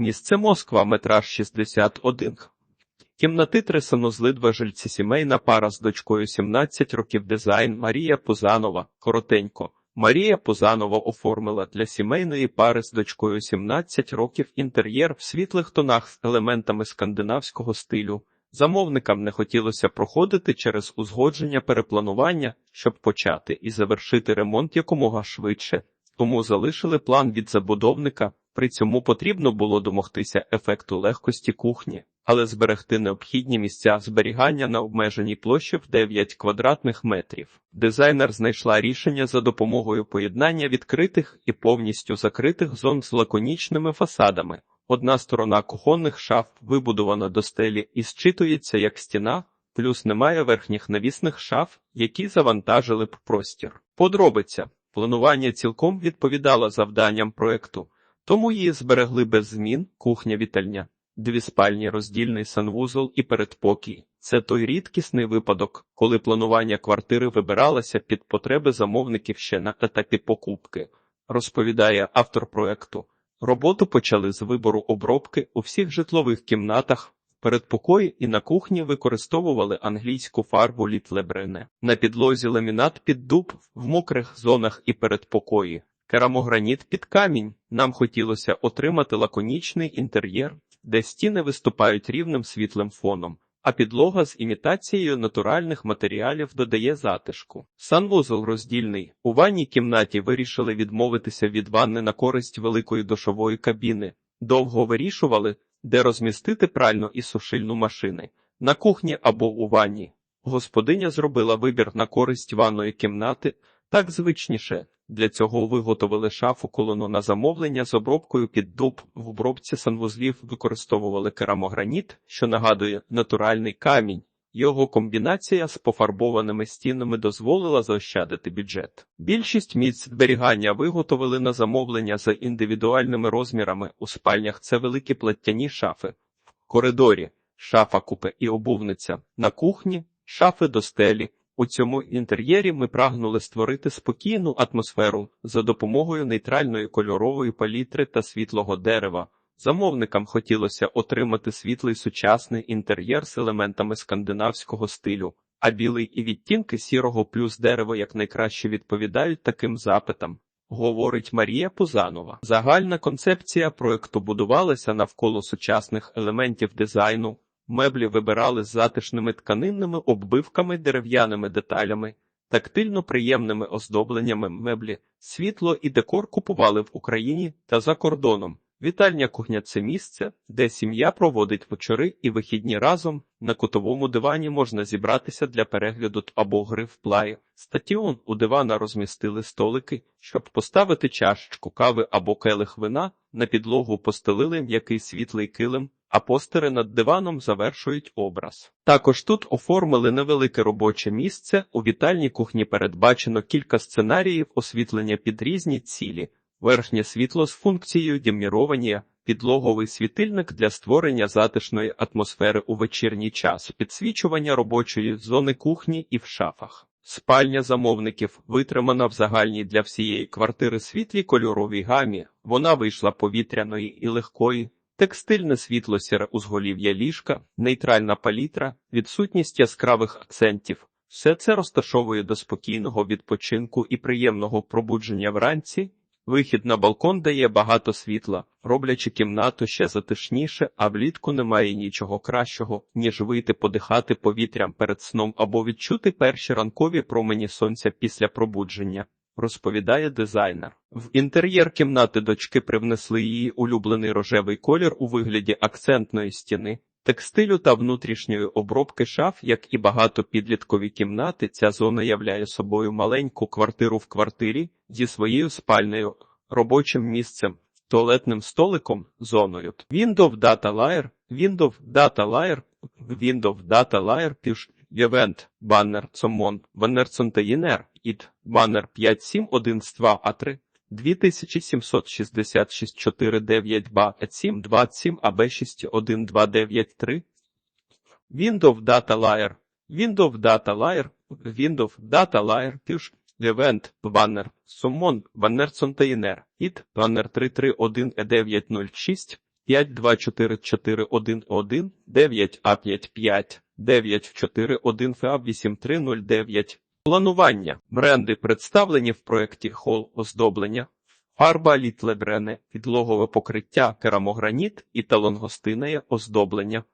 Місце Москва, метраж 61. Кімнати три санузли, жильці, сімейна пара з дочкою 17 років дизайн Марія Пузанова. Коротенько. Марія Пузанова оформила для сімейної пари з дочкою 17 років інтер'єр в світлих тонах з елементами скандинавського стилю. Замовникам не хотілося проходити через узгодження перепланування, щоб почати і завершити ремонт якомога швидше, тому залишили план від забудовника. При цьому потрібно було домогтися ефекту легкості кухні, але зберегти необхідні місця зберігання на обмеженій площі в 9 квадратних метрів. Дизайнер знайшла рішення за допомогою поєднання відкритих і повністю закритих зон з лаконічними фасадами. Одна сторона кухонних шаф вибудована до стелі і зчитується як стіна, плюс немає верхніх навісних шаф, які завантажили б простір. Подробиця планування цілком відповідало завданням проекту. Тому її зберегли без змін кухня-вітальня, дві спальні, роздільний санвузол і передпокій. Це той рідкісний випадок, коли планування квартири вибиралося під потреби замовників ще на етапі покупки, розповідає автор проекту. Роботу почали з вибору обробки у всіх житлових кімнатах. Передпокої і на кухні використовували англійську фарбу літлебрене. На підлозі ламінат під дуб в мокрих зонах і передпокої. Керамограніт під камінь. Нам хотілося отримати лаконічний інтер'єр, де стіни виступають рівним світлим фоном, а підлога з імітацією натуральних матеріалів додає затишку. Санвузол роздільний. У ванній кімнаті вирішили відмовитися від ванни на користь великої душової кабіни. Довго вирішували, де розмістити пральну і сушильну машини на кухні або у ванні. Господиня зробила вибір на користь ванної кімнати, так звичніше. Для цього виготовили шафу колону на замовлення з обробкою під дуб. В обробці санвузлів використовували керамограніт, що нагадує натуральний камінь. Його комбінація з пофарбованими стінами дозволила заощадити бюджет. Більшість місць зберігання виготовили на замовлення за індивідуальними розмірами. У спальнях це великі платтяні шафи, в коридорі шафа купе і обувниця, на кухні шафи до стелі. У цьому інтер'єрі ми прагнули створити спокійну атмосферу за допомогою нейтральної кольорової палітри та світлого дерева. Замовникам хотілося отримати світлий сучасний інтер'єр з елементами скандинавського стилю, а білий і відтінки сірого плюс дерево якнайкраще відповідають таким запитам. Говорить Марія Пузанова. Загальна концепція проекту будувалася навколо сучасних елементів дизайну. Меблі вибирали з затишними тканинними оббивками, дерев'яними деталями, тактильно приємними оздобленнями меблі, світло і декор купували в Україні та за кордоном. Вітальня кухня це місце, де сім'я проводить вечори і вихідні разом. На кутовому дивані можна зібратися для перегляду або гри в плаї. Статіон у дивана розмістили столики, щоб поставити чашечку кави або келих вина. На підлогу постелили м'який світлий килим, а постери над диваном завершують образ. Також тут оформили невелике робоче місце. У вітальній кухні передбачено кілька сценаріїв освітлення під різні цілі. Верхнє світло з функцією дімірування, підлоговий світильник для створення затишної атмосфери у вечірній час, підсвічування робочої зони кухні і в шафах. Спальня замовників витримана в загальній для всієї квартири світлій кольоровій гамі. Вона вийшла повітряної і легкої, текстильне світло сіре узголів'я ліжка, нейтральна палітра, відсутність яскравих акцентів. Все це розташовує до спокійного відпочинку і приємного пробудження вранці. Вихід на балкон дає багато світла, роблячи кімнату ще затишніше, а влітку немає нічого кращого, ніж вийти подихати повітрям перед сном або відчути перші ранкові промені сонця після пробудження, розповідає дизайнер. В інтер'єр кімнати дочки привнесли її улюблений рожевий колір у вигляді акцентної стіни. Текстилю та внутрішньої обробки шаф, як і багато підліткові кімнати, ця зона являє собою маленьку квартиру в квартирі зі своєю спальнею, робочим місцем, туалетним столиком, зоною. Windows Data Layer, Windows Data Layer, Windows Data Layer, піш, Event, баннер, Сомон, баннер Цонтеїнер, ід, баннер 5712 А3, 2766 49 ба 7 27 АБ 61293 Windows Data Layer Windows Data Layer Windows Data Layer Піш Event Баннер Summon Баннер Container Id Баннер 331 E906 524411 9А55 941 ФА8309. Планування. Бренди представлені в проєкті Хол оздоблення. Фарба літлебрене, підлогове покриття, керамограніт і талонгостинне оздоблення.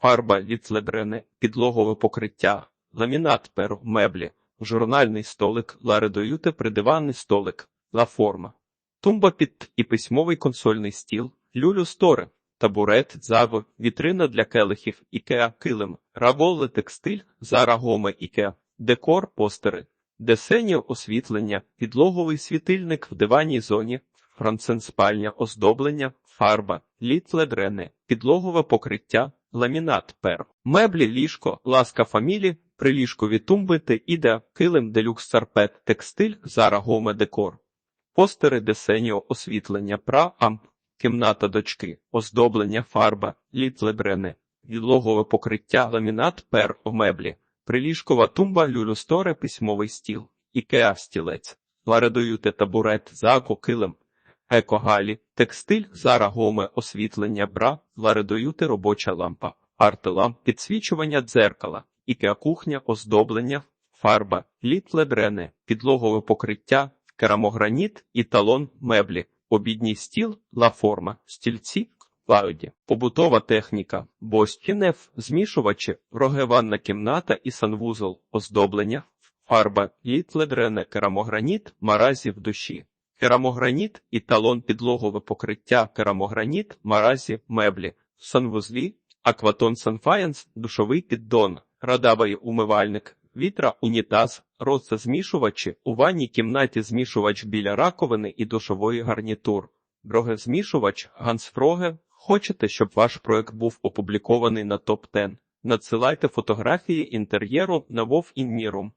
Фарба літлебрене, підлогове покриття, ламінат перо, меблі, журнальний столик, ларедоюте придиванний столик, ла-форма. Тумба під і письмовий консольний стіл, люлю стори, табурет, заво, вітрина для келихів, ікеа, килим, раволе текстиль, зара гоме ікеа, декор, постери, десенів освітлення, підлоговий світильник в диванній зоні, францен спальня, оздоблення, фарба, літле дрене, підлогове покриття, ламінат пер, меблі, ліжко, ласка фамілі, приліжкові тумби та іде, килим, делюкс сарпет, текстиль, зара гоме декор. Постери десеніо освітлення пра амп, кімната дочки, оздоблення фарба, літлебрене, відлогове покриття, ламінат пер у меблі, приліжкова тумба, люлюсторе, письмовий стіл, ікеа стілець, ларедоюте табурет, зако, килим, екогалі, текстиль, зара гоме, освітлення бра, ларедоюте робоча лампа, артеламп, підсвічування дзеркала, ікеа кухня, оздоблення, фарба, літлебрене, підлогове покриття, керамограніт і талон меблі, обідній стіл, ла-форма, стільці, клауді, побутова техніка, бостінеф, змішувачі, рогеванна кімната і санвузол, оздоблення, фарба, літледрене, керамограніт, маразі в душі. Керамограніт і талон підлогове покриття, керамограніт, маразі, меблі, санвузлі, акватон санфаєнс, душовий піддон, радавий умивальник, вітра, унітаз, змішувачі, у ванній кімнаті змішувач біля раковини і душової гарнітур. Дроге змішувач, Гансфроге. Хочете, щоб ваш проект був опублікований на топ 10 Надсилайте фотографії інтер'єру на Вов Інмірум.